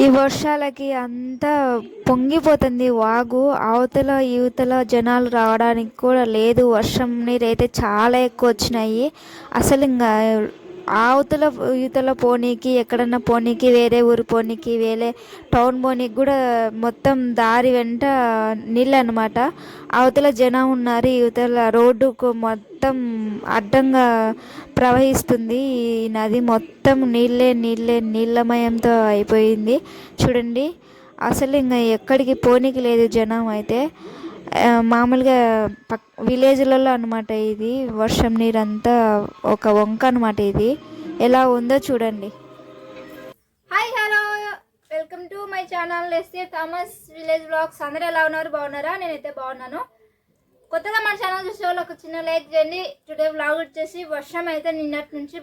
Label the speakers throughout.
Speaker 1: ఈ వర్షాలకి అంతా పొంగిపోతుంది. వాగు అవతల యువతల జనాలు రావడానికి కూడా లేదు. వర్షం నీరు అయితే చాలా ఎక్కువ వచ్చినాయి. అసలు ఇంకా అవతల ఇవతల పోనీకి ఎక్కడన్నా పోనీకి వేరే ఊరు పోనీకి వేరే టౌన్ పోనీకి కూడా మొత్తం దారి వెంట నీళ్ళు అనమాట అవతల జనం ఉన్నారు ఇవతల రోడ్డుకు మొత్తం అడ్డంగా ప్రవహిస్తుంది. ఈ నది మొత్తం నీళ్ళే నీళ్ళే నీళ్ళమయంతో అయిపోయింది. చూడండి అసలు ఇంకా ఎక్కడికి పోనీకి లేదు జనం అయితే. మామూలుగా పక్ విలేజ్లలో అనమాట ఇది. వర్షం నీరంతా ఒక వంక అనమాట ఇది. ఎలా ఉందో చూడండి.
Speaker 2: Hi hello welcome to my channel SA Thomas village blogs అందరూ ఎలా ఉన్నారు? బాగున్నారా? నేనైతే బాగున్నాను. కొత్తగా మన ఛానల్ చూసే వాళ్ళు ఒక చిన్న లైక్ చేయండి. టుడే బ్లాగ్ వచ్చేసి వర్షం అయితే నిన్నటి నుంచి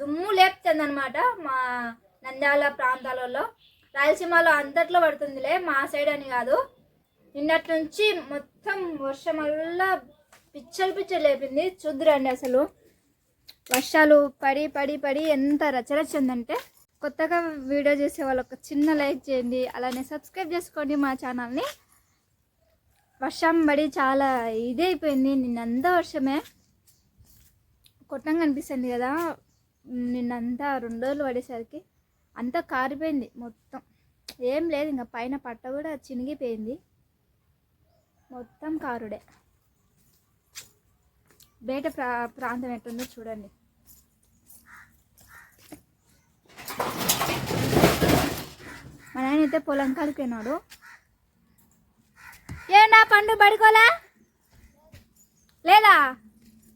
Speaker 2: దుమ్ము లేపుతుంది అనమాట మా నంద్యాల ప్రాంతాలలో. రాయలసీమలో అంతట్లో పడుతుందిలే మా సైడ్ అని కాదు. నిన్నటి నుంచి మొత్తం వర్షం వల్ల పిచ్చలు పిచ్చలు లేపింది. చూద్దురండి అసలు. వర్షాలు పడి పడి పడి ఎంత రచరచిందంటే కొత్తగా వీడియో చేసే వాళ్ళు ఒక చిన్న లైక్ చేయండి. అలానే సబ్స్క్రైబ్ చేసుకోండి మా ఛానల్ని. వర్షం పడి చాలా ఇదే అయిపోయింది. నిన్నంతా వర్షమే. కొట్టంగా అనిపిస్తుంది కదా. నిన్నంతా రెండు రోజులు పడేసరికి అంతా కారిపోయింది మొత్తం. ఏం లేదు ఇంకా పైన పట్ట కూడా చినిగిపోయింది. మొత్తం కారుడే. బయట ప్రా ప్రాంతం ఎట్టుందో చూడండి. మా నాయన అయితే పొలం కాడికి పోయినాడు. పండు పడుకోలే? లేదా?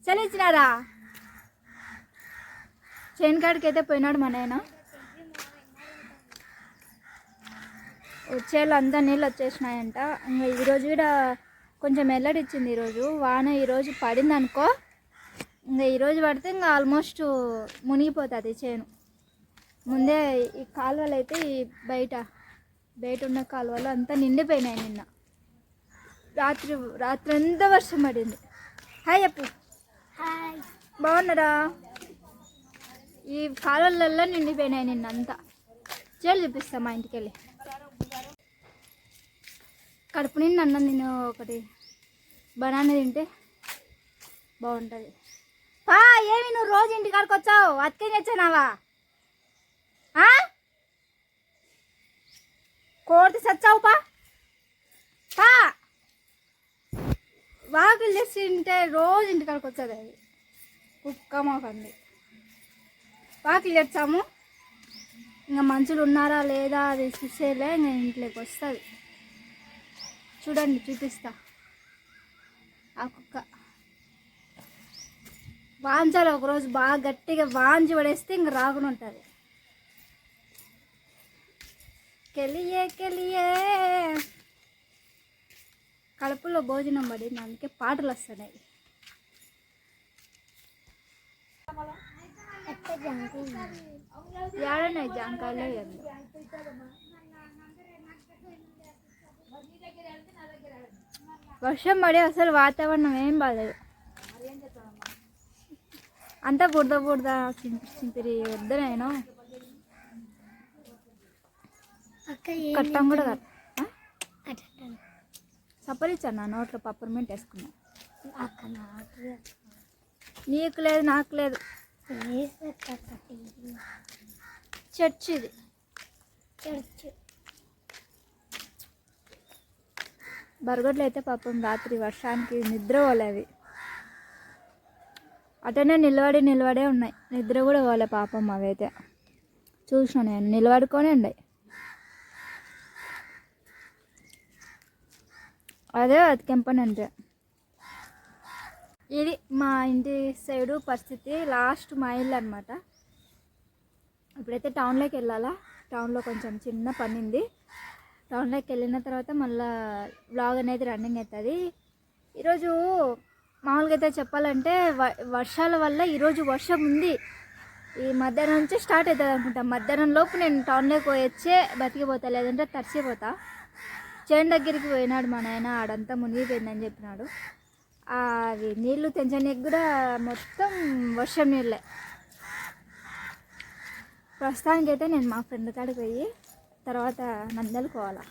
Speaker 2: చలించినారా? చేను కాడికి అయితే పోయినాడు మా నాయన. వచ్చేళ్ళు అంతా నీళ్ళు వచ్చేసినాయంట. ఇంకా ఈరోజు కూడా కొంచెం ఎల్లడిచ్చింది ఈరోజు. వాన ఈరోజు పడింది అనుకో ఇంకా ఈరోజు పడితే ఇంకా ఆల్మోస్ట్ మునిగిపోతుంది చేను. ముందే ఈ కాలువలు అయితే ఈ బయట బయట ఉన్న కాలువలు అంతా నిండిపోయినాయి నిన్న. రాత్రి రాత్రి ఎంత వర్షం పడింది. హాయ్ చెప్పు హాయ్. బాగున్నారా? ఈ కాలువలలో నిండిపోయినాయి నిన్న అంతా చేలు చూపిస్తా మా ఇంటికి వెళ్ళి కడుపు నిండి అన్నం నేను ఒకటి బనానా తింటే బాగుంటుంది. పా ఏమి నువ్వు రోజు ఇంటికాడికి వచ్చావు? అతికేం తెచ్చానావా ఆ? కోడితే చచ్చావు పా. పా. వాకిలు చేసి తింటే రోజు ఇంటికాడికి వచ్చేది అది. కుక్క మాకండి వాకిలు తెచ్చాము. ఇంకా మనుషులు ఉన్నారా లేదా అది చూసేలే ఇంకా ఇంట్లోకి వస్తుంది. చూడండి చూపిస్తా. ఆ కుక్క. వాంచాలి ఒకరోజు బాగా గట్టిగా వాంచి పడేస్తే ఇంక రాకుండా ఉంటుంది. కెలియే కెలియే. కడుపులో భోజనం పడింది అందుకే పాటలు వస్తున్నాయి. ఏడన్నాయి జాంకాయలు? ఏందో వర్షం పడి అసలు వాతావరణం ఏం బాగాలేదు అంతా బుడద బుడద చింపిరి చింపిరి వద్దనేను కట్టం కూడా కాదు సపరిచ్చాను నా నోట్లో పప్పర్మెంట్ వేసుకున్నా. నీకు లేదు. నాకు లేదు చర్చ్. ఇది బరగొడ్లు అయితే పాపం రాత్రి వర్షానికి నిద్ర పోలేవి. అటనే నిలబడి నిలబడే ఉన్నాయి. నిద్ర కూడా పోలే పాపం అవైతే. చూసిన నేను నిలబడుకొని ఉన్నాయి అదే అతికెంపని అంటే ఇది మా ఇంటి సైడు పరిస్థితి లాస్ట్ మా ఇల్లు అనమాట ఇప్పుడైతే టౌన్లోకి వెళ్ళాలా? టౌన్లో కొంచెం చిన్న పనింది. టౌన్లోకి వెళ్ళిన తర్వాత మళ్ళీ వ్లాగ్ అనేది రన్నింగ్ అవుతుంది. ఈరోజు మామూలుగా అయితే చెప్పాలంటే వ- వర్షాల వల్ల ఈరోజు వర్షం ఉంది. ఈ మధ్యాహ్నం నుంచి స్టార్ట్ అవుతుంది అనుకుంటా. మధ్యాహ్నం లోపు నేను టౌన్లోకి పోయొచ్చే బతికిపోతా లేదంటే తడిసిపోతా చేను దగ్గరికి పోయినాడు మా నాయన ఆడంతా మునిగిపోయిందని చెప్పినాడు. అవి నీళ్ళు తెంచడానికి కూడా మొత్తం వర్షం నీళ్ళే. ప్రస్తుతానికైతే నేను మా ఫ్రెండ్ కాడికి పోయి తర్వాత నందలు కోవాలా?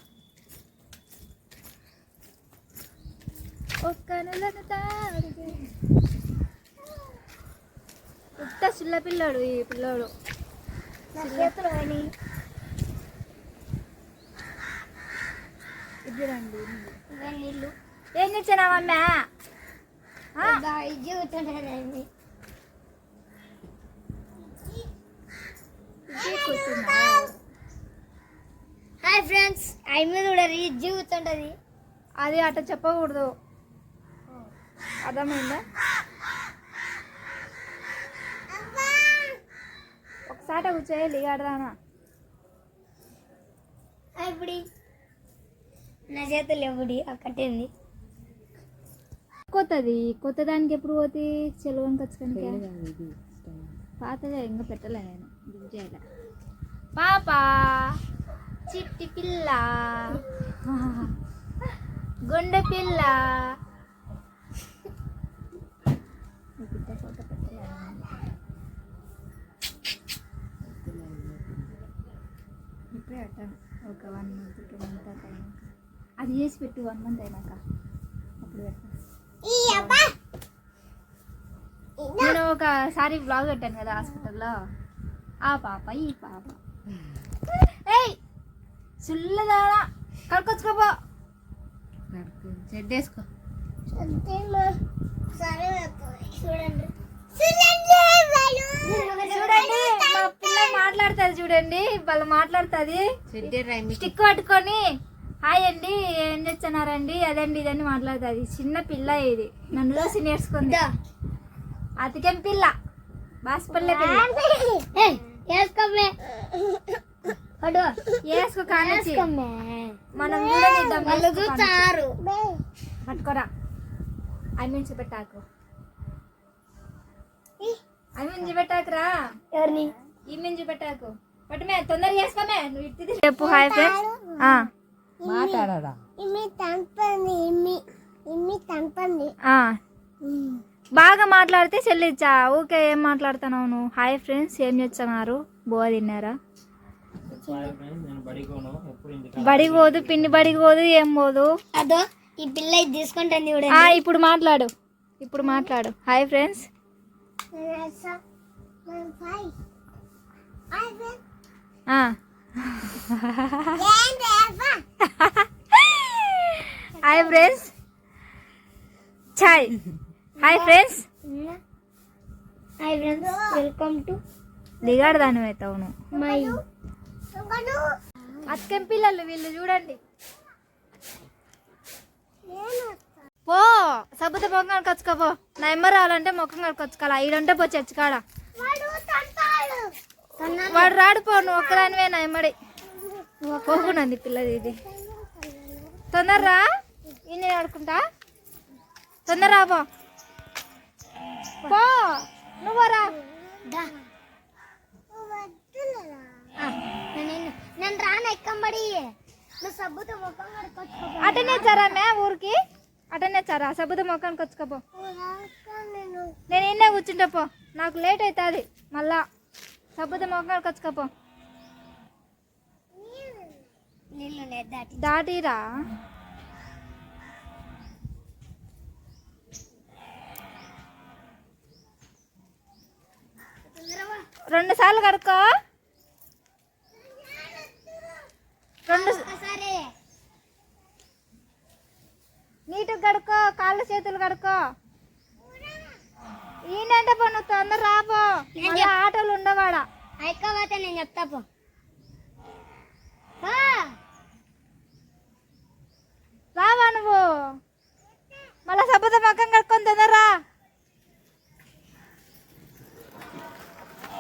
Speaker 2: ఒక్క నెలను తాడితే ఉత్త చిల్ల పిల్లోడు ఈ పిల్లోడు. ఇద్దరండి
Speaker 3: నీళ్ళు.
Speaker 2: ఏం తెచ్చానమ్మా
Speaker 3: జీవితండి హాయ్ ఫ్రెండ్స్ ఐ మీద చూడరు జీవితంటది
Speaker 2: అది అట్ట చెప్పకూడదు. అర్థమైందా? ఒకసారి కూర్చోయాలి ఆడదానా
Speaker 3: ఇప్పుడు నా చేతులు ఎప్పుడు అక్కటింది
Speaker 2: కొత్తది. కొత్త దానికి ఎప్పుడు పోతే? సెలవుని ఖచ్చితంగా పాతగా ఇంకా పెట్టలే నేను. బుక్ చేయలే. పాప! చిట్టి పిల్ల. గుండె పిల్ల. ఇప్పుడే ఒక వన్ మంత్ టూ మంత్ అయినాక. అది చేసి పెట్టు వన్ మంత్ అయినాక. అప్పుడు నేను ఒకసారి బ్లాగ్ పెట్టాను కదా హాస్పిటల్లో. ఆ పాప ఈ పాప. సుల్లదానా కడుకొచ్చుకోపో
Speaker 1: చెడ్డ వేసుకో
Speaker 3: సరే చూడండి.
Speaker 2: చూడండి మా పిల్ల మాట్లాడుతుంది చూడండి వాళ్ళు మాట్లాడుతుంది. స్టిక్ పట్టుకొని హాయ్ అండి ఏం చేస్తున్నారండి అదండి ఇదని మాట్లాడుతుంది. చిన్న పిల్ల ఇది నన్ను చూసి నేర్చుకుంది అతికేం పిల్ల బాసిపల్లె పిల్ల.
Speaker 3: అడు
Speaker 2: వేసుకో మనం చూడనిద్దాం
Speaker 3: వాళ్ళు
Speaker 2: వేసుకో కానిచ్చి.
Speaker 3: చూస్తారు.
Speaker 2: పట్టుకోరా. ఐ మీన్ చూపెట్టాకు. ఐ మీన్ చూపెట్టాకురా.
Speaker 3: ఎవరిని?
Speaker 2: ఈ మీన్ చూపెట్టాకు. పట్టుమే తొందరగా చేసుకోమే నువ్వు ఇట్టి చెప్పు హాయ్ ఫ్రెండ్స్
Speaker 1: మాట్లాడరా?
Speaker 3: ఇమ్మి తంపండి ఇమ్మి. ఇమ్మి తంపండి
Speaker 2: బాగా మాట్లాడితే చెల్లిచ్చా ఊకే ఏం మాట్లాడుతున్నావు నువ్వు? హాయ్ ఫ్రెండ్స్ ఏం చేస్తున్నారు? బోవ తిన్నారా? బడికి పోదు పిండి బడికి పోదు ఏం పోదు?
Speaker 3: అదో ఈ పిల్ల ఇది తీసుకుంటుంది చూడండి.
Speaker 2: ఇప్పుడు మాట్లాడు. ఇప్పుడు మాట్లాడు. Hi friends. Hi friends chai hi friends
Speaker 3: hi friends welcome to
Speaker 2: దిగాడు దాని అవుతావు నువ్వు
Speaker 3: మై
Speaker 2: అత్తం పిల్లలు వీళ్ళు చూడండి. పో సబ్బుత మొక్కలు కచ్చుకోపో నా ఎమ్మ రావాలంటే మొక్కం కడుకొచ్చుకోవాలా. ఈడంటే పో చచ్చికాడ వాడు రాడు పో నువ్వు ఒక్కదానివే నా ఎమ్మడి. పోకునంది పిల్లది ఇది. తొందరరా ఈ నేను ఆడుకుంటా. తొందర పో. పో నువ్వు రా.
Speaker 3: నేను రాను ఎక్కంబడి నువ్వు సబ్బుతో ముఖం కడుకొచ్చుకో
Speaker 2: అటనే చారా మే ఊరికి? అటనే చారా సబ్బుత మొక్కనికి వచ్చుకోపో
Speaker 3: నేను.
Speaker 2: నేను ఇన్నే కూర్చుంటా పో. నాకు లేట్ అవుతుంది మళ్ళా సబ్బుత వచ్చుకోపో
Speaker 3: లేదు దాటి.
Speaker 2: దాటిరా. రెండు సార్లు కడుక్కో. రెండు నీట్గా కడుక్కో కాళ్ళు చేతులు కడుక్కో. ఈయనంటే పో నువ్వు తొందర రాపో ఆటోలు ఉండవాడా?
Speaker 3: అయిపోతే నేను చెప్తా పో.
Speaker 2: రావా నువ్వు. మళ్ళా సబ్బుత మొక్కం కడుక్కొని తొందరరా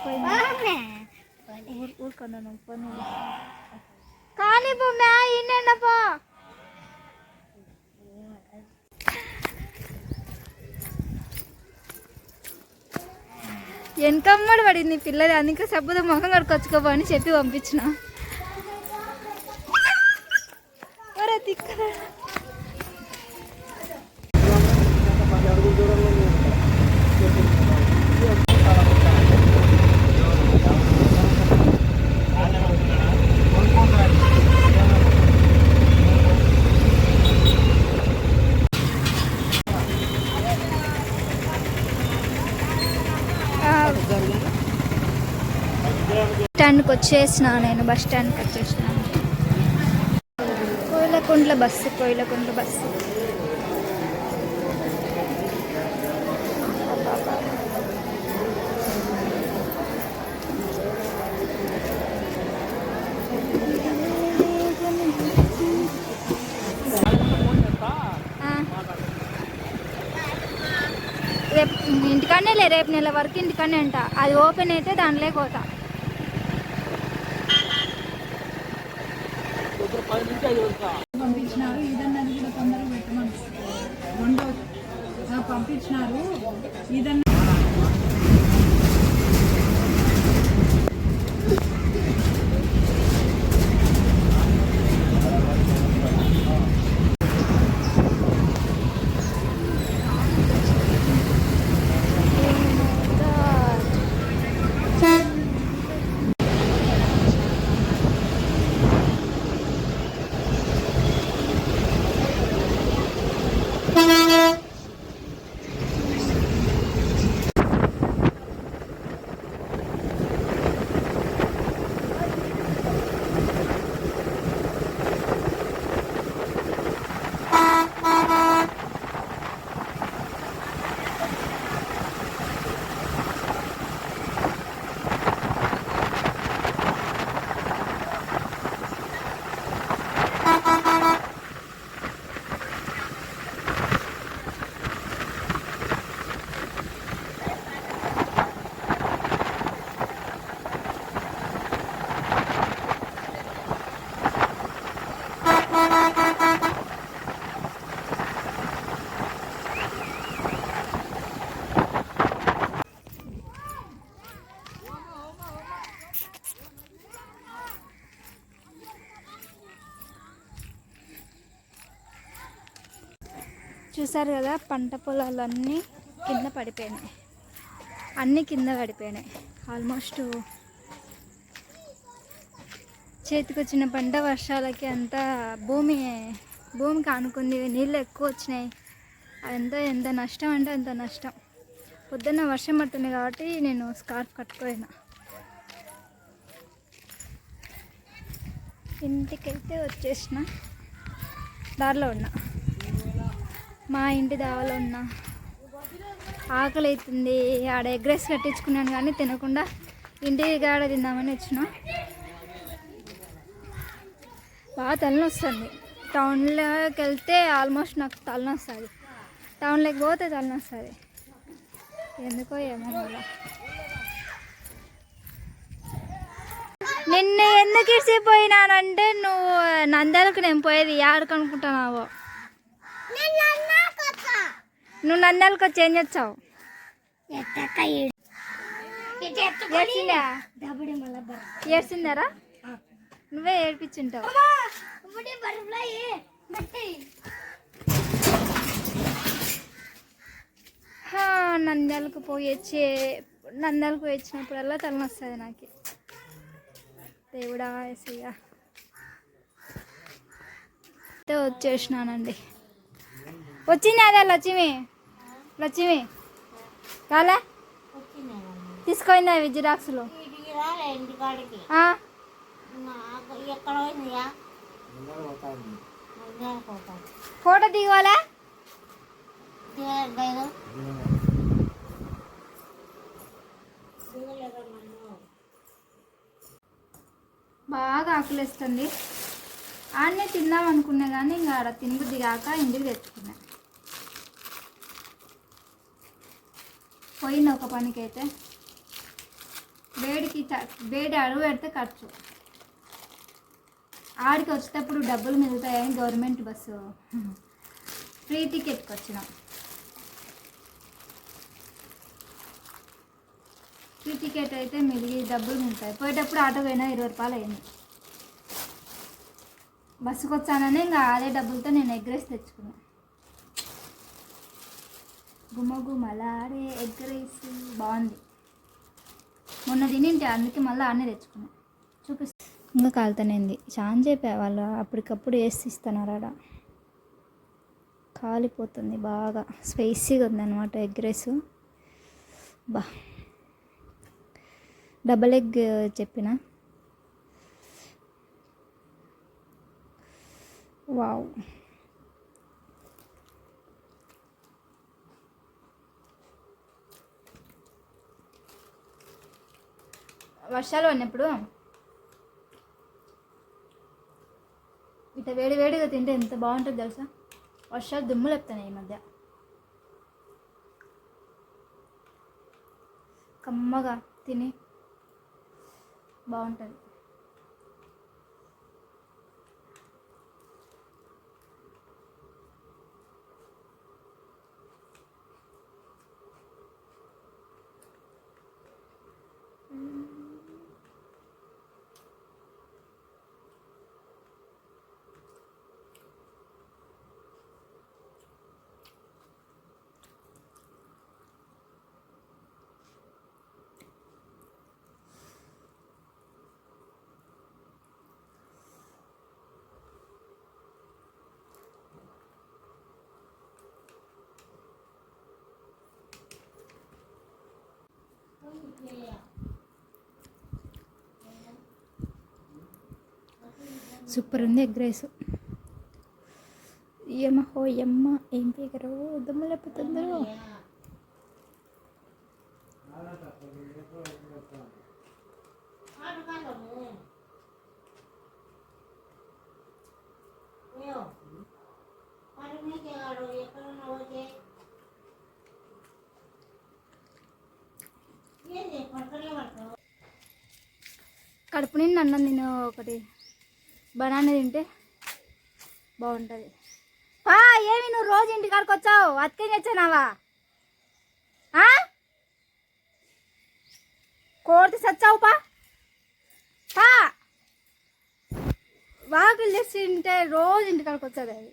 Speaker 3: పోమే.
Speaker 2: ఊరుకున్నా నువ్వు పని కానీ బొమ్మ ఈయన వెనకమ్మడి పడింది పిల్లలు అందుకే సబ్బుద ముఖం కడుకొచ్చుకోబో అని చెప్పి పంపించిన. స్టాండ్కి వచ్చేసిన నేను బస్ స్టాండ్కి వచ్చేసిన. Koilkuntla bus Koilkuntla bus. రేపు ఇంటికాడనే లే రేపు నెల వరకు ఇంటికాడనే అంట అది ఓపెన్ అయితే దానిలో పోతా.
Speaker 4: పంపించినారు. ఇదన్నది కూడా తొందరగా పెట్టమని రెండో పంపించినారు. ఇదన్న
Speaker 2: చూసారు కదా పంట పొలాలన్నీ కింద పడిపోయినాయి. అన్నీ కింద పడిపోయినాయి. ఆల్మోస్ట్ చేతికొచ్చిన పంట వర్షాలకి అంతా భూమి భూమికి ఆనుకుంది నీళ్ళు ఎక్కువ వచ్చినాయి. అదంతా ఎంత నష్టం అంటే అంత నష్టం. పొద్దున్న వర్షం పడుతుంది కాబట్టి నేను స్కార్ఫ్ కట్టుకోయినా ఇంటికైతే వచ్చేసిన. దారిలో ఉన్నా. మా ఇంటి దావలో ఉన్న ఆకలి అవుతుంది ఆడ ఎగ్ రైస్ కట్టించుకున్నాను కానీ తినకుండా ఇంటి కాడ తిందామని వచ్చిన. బాగా తలనొస్తుంది. టౌన్లోకి వెళ్తే ఆల్మోస్ట్ నాకు తలనొస్తుంది. టౌన్లోకి పోతే తలనొస్తుంది. ఎందుకో ఏమో అలా నిన్న ఎందుకు ఇసిపోయినానంటే నువ్వు నందాలకు నేను పోయేది ఆడుకనుకుంటున్నావో నువ్వు నంద్యాలకు వచ్చి ఏం చేస్తావు ఏడ్చిందారా? నువ్వే ఏడ్పించుంటావు. నంద్యాలకు పోయి వచ్చే నంద్యాలకు వచ్చినప్పుడల్లా తలనొస్తుంది నాకు. దేవుడా ఎసయ్యా అయితే వచ్చేసినానండి. వచ్చింది అదే లక్ష్మి. లక్ష్మి. కాలే తీసుకోయింది అవి జిరాక్స్లు? ఫోటో దిగవాలా. బాగా ఆకలిస్తుంది. ఆడనే తిందాం అనుకున్నా కానీ ఇంకా ఆడ తినబుద్ధి కాక ఇంటికి తెచ్చుకున్నా. పోయిన ఒక పనికి అయితే వేడికి చ- వేడి అడుగు పెడితే ఖర్చు. ఆడికి వచ్చేటప్పుడు డబ్బులు మిగులుతాయని గవర్నమెంట్ బస్సు. ఫ్రీ టికెట్కి వచ్చినాం. ఫ్రీ టికెట్ అయితే మిగిలి డబ్బులు మిగులుతాయి. పోయేటప్పుడు ఆటో పోయినా ఇరవై రూపాయలు అయింది. బస్సుకు వచ్చానని ఇంకా అదే డబ్బులతో నేను ఎగ్రెస్ తెచ్చుకున్నాను గుమగుమలాడే ఎగ్ రైస్ బాగుంది. మొన్న తినింటే అందుకే మళ్ళీ ఆడనే తెచ్చుకున్నాను చూపిస్తా. ఇంకా కాలుతానేంది. చాన్ చెప్పా వాళ్ళు అప్పటికప్పుడు వేసి ఇస్తున్నారు కాలిపోతుంది బాగా. స్పైసీగా ఉందన్నమాట ఎగ్ రైస్ బా. డబల్ ఎగ్ చెప్పిన. వావ్. వర్షాలు పడినప్పుడు ఇట్లా వేడి వేడిగా తింటే ఎంత బాగుంటుంది తెలుసా? వర్షాలు దుమ్ము లేపుతున్నాయి ఈ మధ్య. కమ్మగా తిని బాగుంటుంది. సూపర్ ఉంది ఎగ్ రైస్. ఏమహో ఎమ్మ ఏం పీకరు దుమ్ము లేపుతుందరు తిన్న అన్నం తిన ఒకటి బనానా తింటే బాగుంటుంది. పా ఏమి నువ్వు రోజు ఇంటికాడికి వచ్చావు? అతికేం తెచ్చానావా కోరితే చచ్చావు పా. పా. వాకిలు చేసి తింటే రోజు ఇంటికాడికి వచ్చేది అది.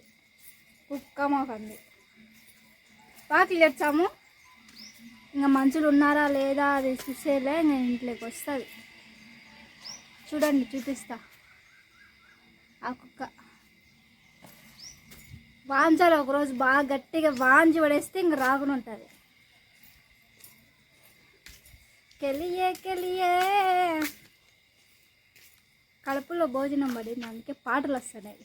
Speaker 2: కుక్క మాకంది వాకిలు తెచ్చాము. ఇంకా మనుషులు ఉన్నారా లేదా అది చూసేలే ఇంకా ఇంట్లోకి వస్తుంది. చూడండి చూపిస్తా. ఆ కుక్క. వాంచాలి ఒకరోజు బాగా గట్టిగా వాంచి పడేస్తే ఇంక రాకుండా ఉంటుంది. కెలియే కెలియే. కడుపులో భోజనం పడింది అందుకే పాటలు వస్తున్నాయి.